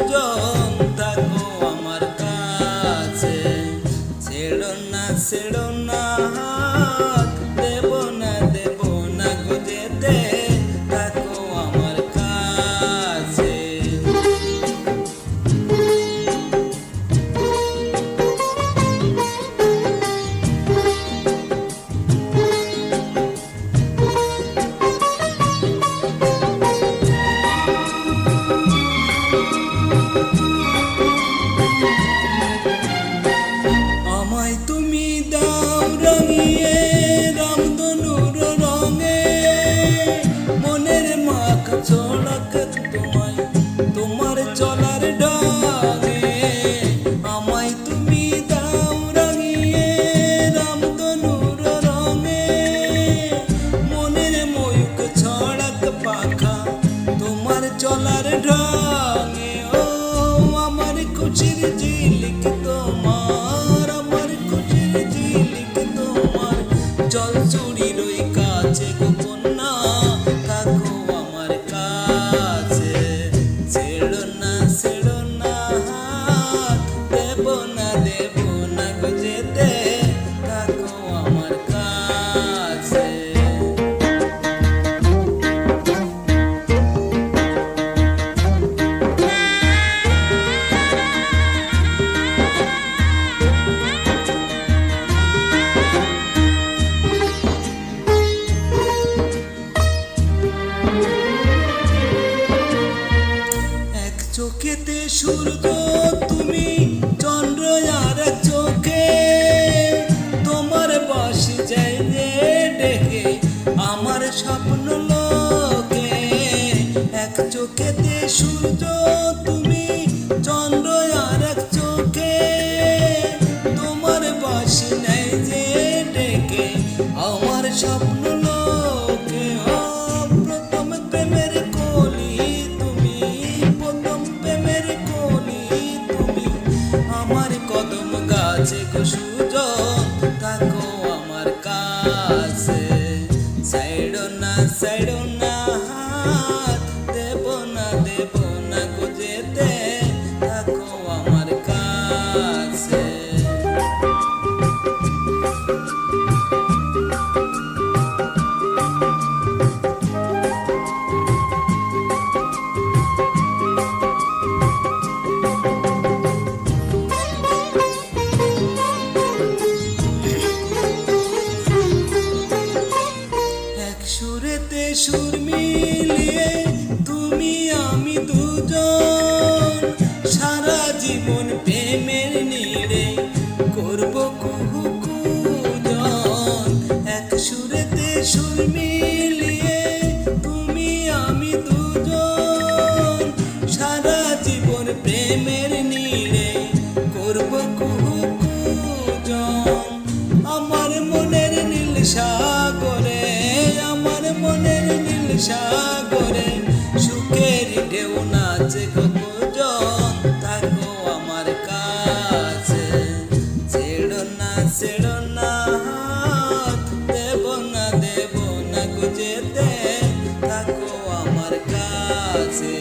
গো সুজন থাকো আমার কাছে। ছেড়ো না ছেড়ো না। না দেব না গো যেতে থাকো আমার কাছে। চোখেতে সূর্য স্বপ্ন লোকে, এক চোখেতে সূর্য, তুমি চন্দ্র আর এক চোখে। তোমার বাসি নাই যে ডেকে, আমার স্বপ্ন লোকে। প্রথম প্রেমের কলি তুমি, প্রথম প্রেমের কলি তুমি। আমার কদম গাছে কুসুজ থাকো আমার কাছে। সাইডো না সাইডো না সুর মিলিয়ে তুমি আমি দুজন। সারা জীবন প্রেমের নীড়ে করব কুহু কুজন। এক সুরেতে সুর মিলিয়ে তুমি আমি দুজন। সারা জীবন প্রেমের নীড়ে করব কুহু সাগরে, সুখের ঢেউ নাচে কখন থাকো আমার কাছে। ছেড়ো না ছেড়ো না দেব না দেব না গুজেতে থাকো আমার কাছে।